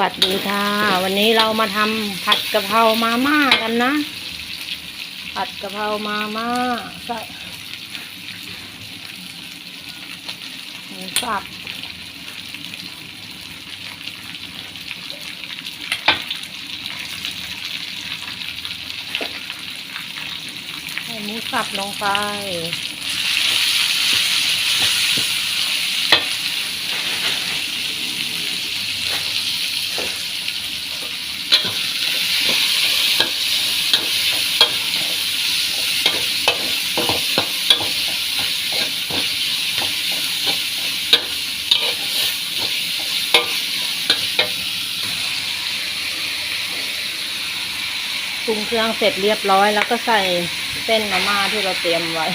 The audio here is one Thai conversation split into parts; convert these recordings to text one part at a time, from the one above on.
วัสดีค่ะ วันนี้เรามาทำผัดกะเพรามาม่ากันนะ ผัดกะเพรามาม่าใส่หมูสับใส่หมูสับลงไป ปรุงเครื่องเสร็จเรียบร้อย แล้วก็ใส่เส้นมาม่าที่เราเตรียมไว้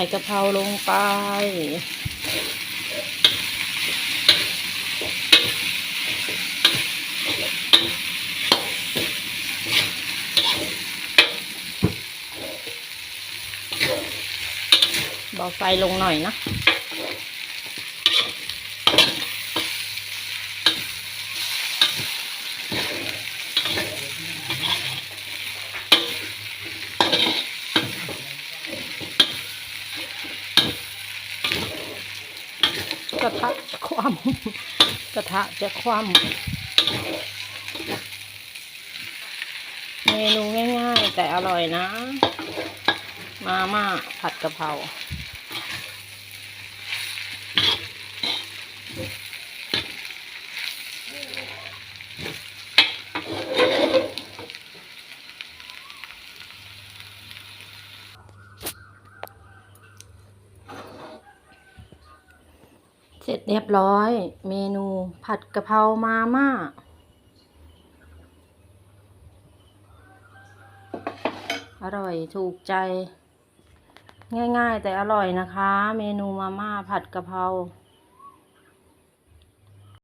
ส่กะเพราลงไป เบาไฟลงหน่อยนะ กระทะจคว่ำกระทะจะคว่ำเมนูง่ายๆ แต่อร่อยนะ มาม่าผัดกะเพรา สร็จเรียบร้อย เมนูผัดกะเพรามาม่า อร่อยถูกใจ ง่ายๆ แต่อร่อยนะคะ เมนูมาม่าผัดกะเพรา